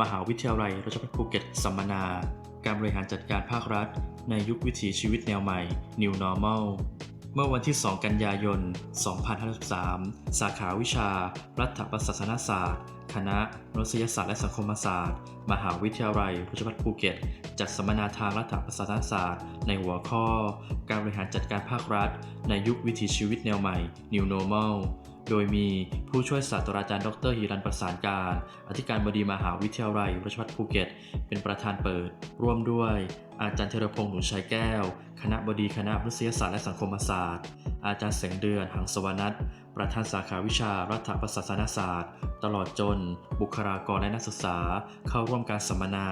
มหาวิทยาลัยราชภัฏภูเก็ตสัมมนา การบริหารจัดการภาครัฐ ในยุควิถีชีวิตแนวใหม่ New Normal เมื่อวันที่ 2 กันยายน 2563สาขาวิชา รัฐประศาสนศาสตร์ คณะมนุษยศาสตร์และสังคมศาสตร์ มหาวิทยาลัยราชภัฏภูเก็ต จัดสัมมนาทางรัฐประศาสนศาสตร์ ในหัวข้อ การบริหารจัดการภาครัฐ ในยุควิถีชีวิตแนวใหม่ New Normal โดยมีผู้ช่วยศาสตราจารย์ดรฮิรันประสานการ อธิการบดีมหาวิทยาลัยราชภัฏภูเก็ต เป็นประธานเปิด ร่วมด้วย อาจารย์เทรพงษ์หนุนชัยแก้ว คณะบดีคณะมนุษยศาสตร์และสังคมศาสตร์ อาจารย์แสงเดือนหังสวนัท ประธานสาขาวิชารัฐประศาสนศาสตร์ ตลอดจน บุคลากรและนักศึกษา เข้าร่วมการสัมมนา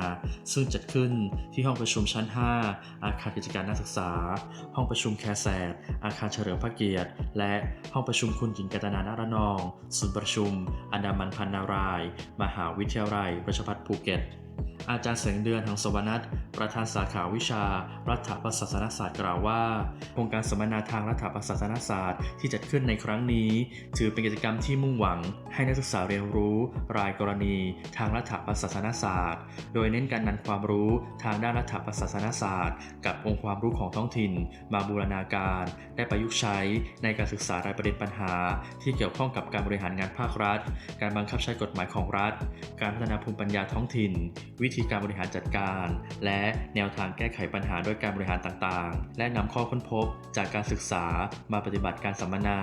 ซึ่งจัดขึ้นที่ห้องประชุมชั้น 5 อาคารกิจการนักศึกษา ห้องประชุมแคแสดอาคารเฉลิมพระเกียรติ และห้องประชุมคุณหญิงกัตนานารนอง ศูนย์ประชุม อันดามันพันนาราย มหาวิทยาลัยราชภัฏภูเก็ต อาจารย์แสงเดือนหังสวนัทประธานสาขาวิชา รัฐประศาสนศาสตร์กล่าวว่า โครงการสัมมนาทางรัฐประศาสนศาสตร์ที่จัดขึ้นในครั้งนี้ ถือเป็นกิจกรรมที่มุ่งหวัง ให้นักศึกษาเรียนรู้ รายกรณี ทางรัฐประศาสนศาสตร์ โดยเน้นการนำความรู้ทางด้านรัฐประศาสนศาสตร์ กับองค์ความรู้ของท้องถิ่น มาบูรณาการและประยุกต์ใช้ในการศึกษารายประเด็นปัญหา ที่เกี่ยวข้องกับการบริหารงานภาครัฐ การบังคับใช้กฎหมายของรัฐ การพัฒนาภูมิปัญญาท้องถิ่นวิธีการบริหารจัดการ และแนวทางแก้ไขปัญหาด้วยการบริหารต่างๆ และนำข้อค้นพบจากการศึกษามาปฏิบัติการสัมมนา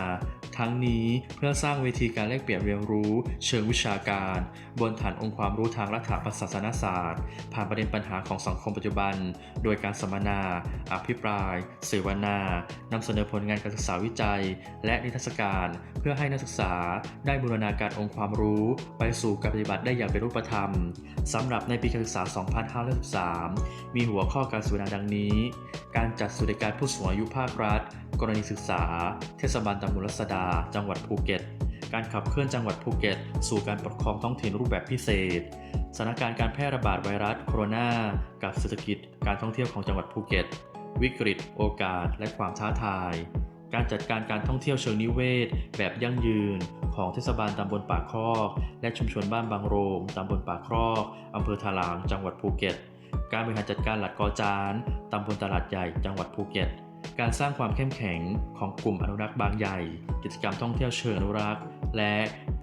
ทั้งนี้เพื่อสร้างเวทีการแลกเปลี่ยนเรียนรู้ เชิงวิชาการ บนฐานองค์ความรู้ทางรัฐประศาสนศาสตร์ ผ่านประเด็นปัญหาของสังคมปัจจุบัน โดยการสัมมนา อภิปราย เสวนานำเสนอผลงานการศึกษาวิจัย และนิทรรศการ เพื่อให้นักศึกษาได้บูรณาการองค์ความรู้ ไปสู่การปฏิบัติได้อย่างเป็นรูปธรรมสำหรับในปีการศึกษา 2563 มีหัวข้อการเสวนาดังนี้ การจัดสวัสดิการผู้สูงอายุภาครัฐ กรณีศึกษา เทศบาลตำบลรัศดา จังหวัดภูเก็ต การขับเคลื่อนจังหวัดภูเก็ต สู่การปกครองท้องถิ่นรูปแบบพิเศษ สถานการณ์การแพร่ระบาดไวรัสโคโรนา กับเศรษฐกิจ การท่องเที่ยวของจังหวัดภูเก็ต วิกฤต โอกาส และความท้าทาย การจัดการการท่องเที่ยวเชิงนิเวศ แบบยั่งยืน ของเทศบาลตำบลป่าครอก และชุมชนบ้านบางโรงตำบลป่าครอกอำเภอถลาง จังหวัดภูเก็ต การบริหารจัดการหลัดกอจานตำบลตลาดใหญ่จังหวัดภูเก็ต การสร้างความเข้มแข็งของกลุ่มอนุรักษ์บางใหญ่ กิจกรรมท่องเที่ยวเชิงอนุรักษ์ และ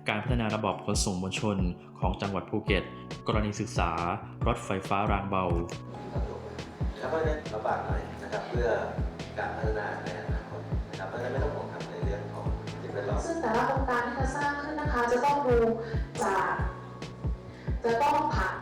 การพัฒนาระบบขนส่งมวลชน ของจังหวัดภูเก็ต กรณีศึกษารถไฟฟ้ารางเบาครับเพราะฉะนั้นลำบากหน่อยนะครับเพื่อการพัฒนาในอนาคต ราะฉะนั้นไม่ต้องห่วงครับในเรื่องของสิ่งแวดล้อมซึ่งแต่ละโครงการที่จะสร้างขึ้นนะคะ จะต้องดูจากจะต้องผ่าน